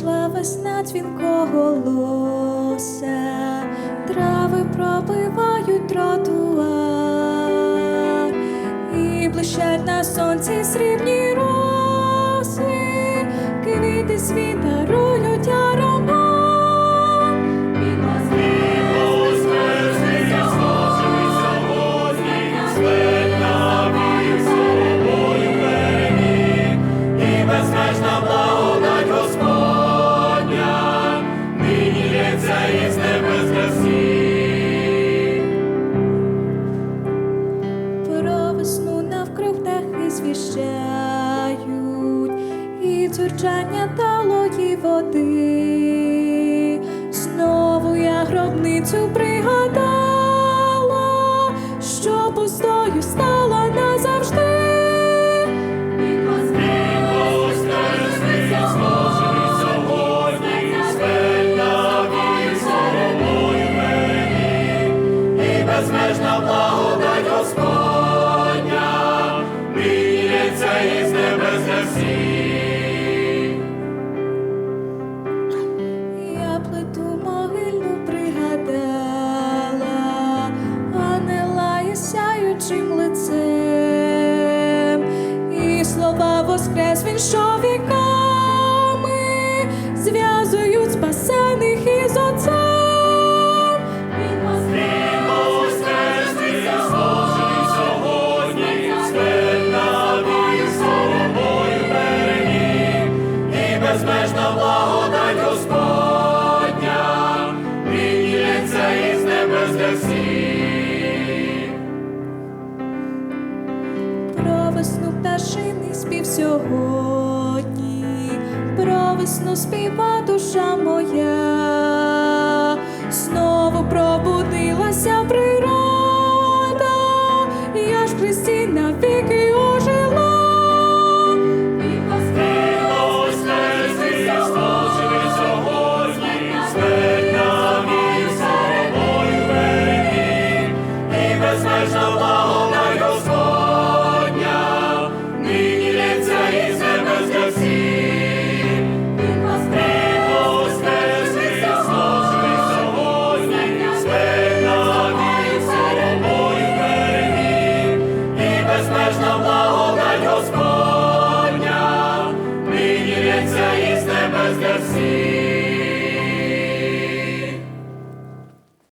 Прийшла весна дзвінко голоса, трави пробивають тротуар і блищать на сонці срібні роси, квіти світа. Птахи звіщають, і дзюрчання талої води. Знову я гробницю пригадала, воскрес він, що віками зв'язують спасених із отцем. Він воскреснеться сьогодні, свята вік собою переміг, і безмежна благодать Господня, сьогодні, про весну співа душа моя, знову пробудилася природа, я ж Христі навіки as the sea.